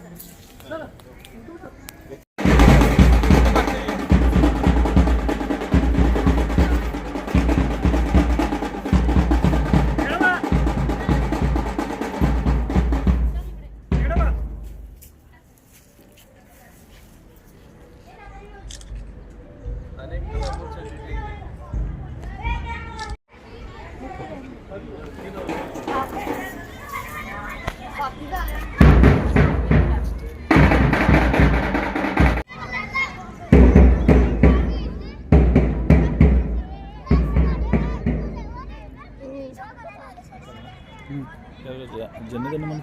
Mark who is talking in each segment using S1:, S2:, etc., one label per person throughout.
S1: Gracias.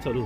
S1: 这路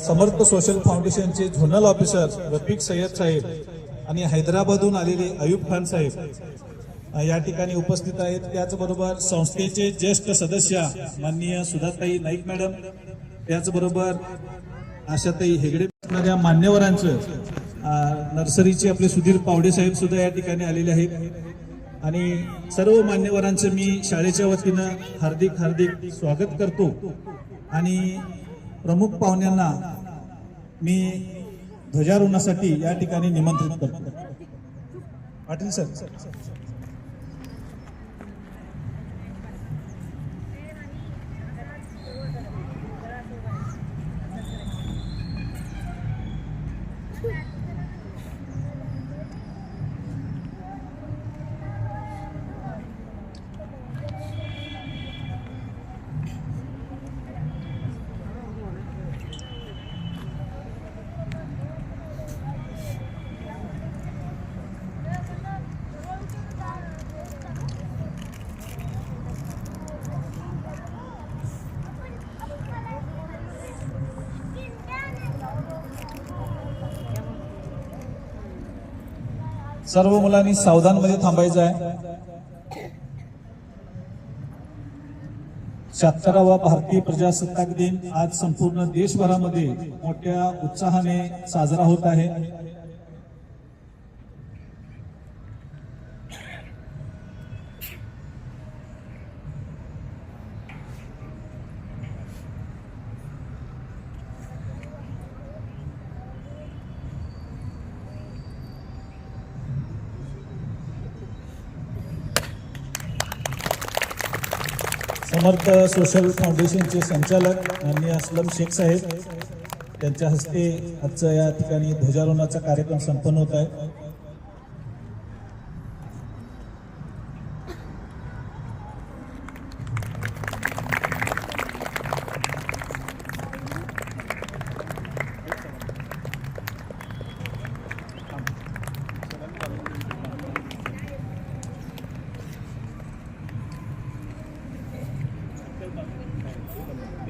S2: समर्थ social फाउंडेशनचे zonal officer Rafiq Sayyad साहेब आणि हैदराबादहून आलेले अयूब खान साहेब या ठिकाणी उपस्थित आहेत. त्याचबरोबर संस्थेचे ज्येष्ठ सदस्य माननीय सुधाताई नाईक मॅडम त्याचबरोबर आशाताई हेगडे असणाऱ्या मान्यवरांचं नर्सरीचे आपले सुधीर पावडे साहेब सुद्धा या ठिकाणी आलेले आहेत. आणि सर्व मान्यवरांचं मी शाळेच्या वतीनं हार्दिक हार्दिक स्वागत करतो. आणि प्रमुख पाहुण्यांना मी ध्वजारोहणासाठी या ठिकाणी निमंत्रित करतो. पाटील सर. सर्व मुलांनी सावधानमध्ये थांबायचं आहे. शहात्तरावा भारतीय प्रजासत्ताक दिन आज संपूर्ण देशभरामध्ये मोठ्या उत्साहाने साजरा होत आहे. समर्थ सोशल फाउंडेशनचे संचालक माननीय असलम शेख साहेब त्यांच्या हस्ते आजचा या ठिकाणी ध्वजारोहणाचा कार्यक्रम संपन्न होत आहे.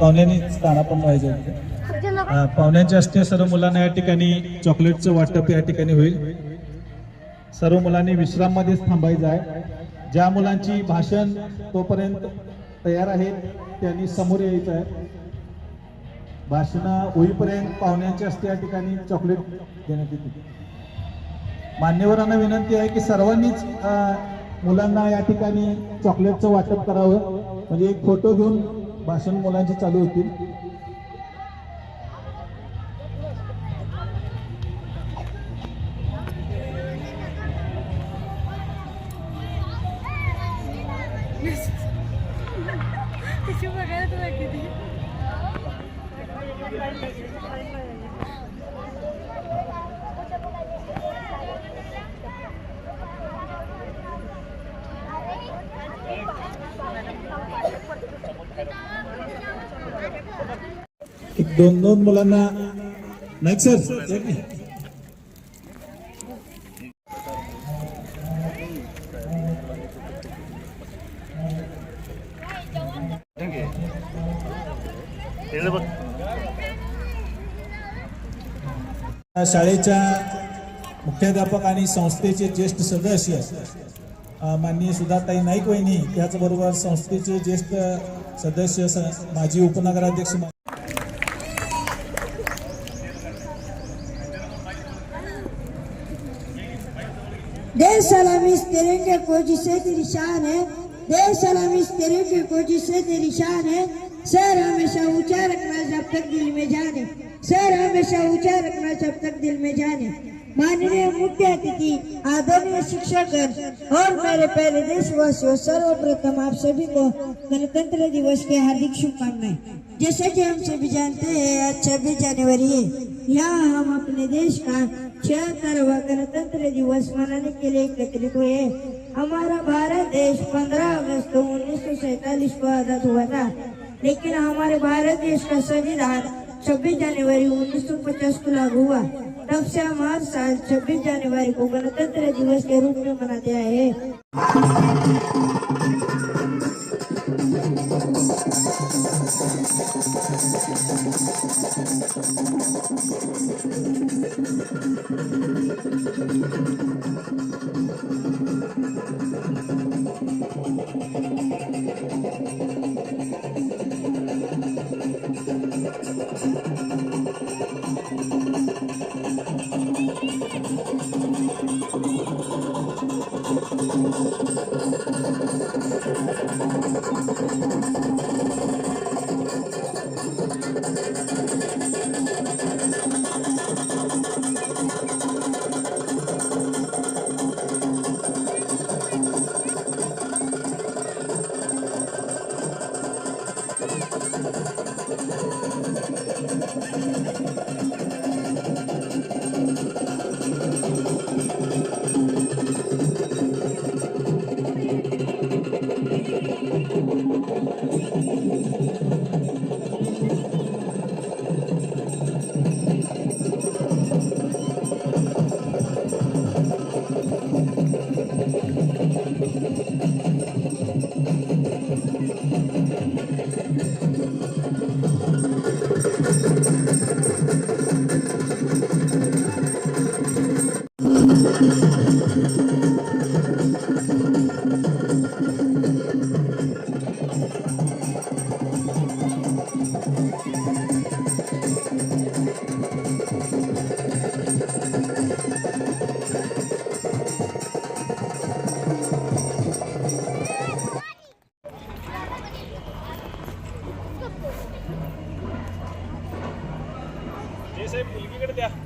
S2: पाहुण्यांनी स्थान पण पाहिजे. पाहुण्यांच्या असते सर्व मुलांना या ठिकाणी चॉकलेटचं वाटप या ठिकाणी होईल. सर्व मुलांनी विश्राममध्येच थांबायचं आहे. ज्या मुलांची भाषण तोपर्यंत तयार आहेत त्यांनी समोर यायचं आहे. भाषण होईपर्यंत पाहुण्यांच्या असते या ठिकाणी चॉकलेट देण्यात येते. मान्यवरांना विनंती आहे की सर्वांनीच मुलांना या ठिकाणी चॉकलेटचं वाटप करावं. म्हणजे एक फोटो घेऊन भाषण मुलांचे चालू होतील.
S3: तिची बघायला तुला किती
S2: दोन दोन मुलांना. नाही सर शाळेच्या मुख्याध्यापक आणि संस्थेचे ज्येष्ठ सदस्य माननीय सुधाताई नाईक वहिनी त्याचबरोबर संस्थेचे ज्येष्ठ सदस्य माजी उपनगराध्यक्ष
S4: तिरंगे को जिसे तेरी शान है। देश सलामी इस तिरंगे को जिसे तेरी शान है। सर हमेशा ऊँचा रखना जब तक दिल में जाने। सर हमेशा ऊँचा रखना जब तक दिल में जाने। माननीय मुख्य अतिथि, आदरणीय शिक्षकगण और मेरे प्यारे देशवासियों, सर्वप्रथम आप सभी को गणतंत्र दिवस की हार्दिक शुभकामनाएँ। जैसे कि हम सभी जानते हैं, आज छब्बीस जनवरी है। यहाँ हम अपने देश का छिहत्तरवा गणतंत्र दिवस मनाने के लिए एकत्रित हुए। हमारा भारत देश 15 अगस्त उन्नीस सौ सैतालीस को आज़ाद हुआ था। लेकिन हमारे भारत देश का संविधान 26 जनवरी 1950 को लागू हुआ। तब से हम हर साल 26 जनवरी को गणतंत्र दिवस के रूप में मनाते आए हैं।
S5: thank you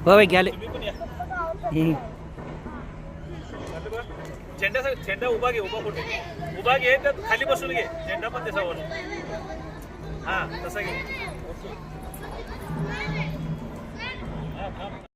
S5: हो भाई घ्याले हम्म.
S2: झेंडा झेंडा उभा घे उभा कुठे? उभा घे तर खाली बसून घे. झेंडा पण त्याच्यावर हा तसा घे.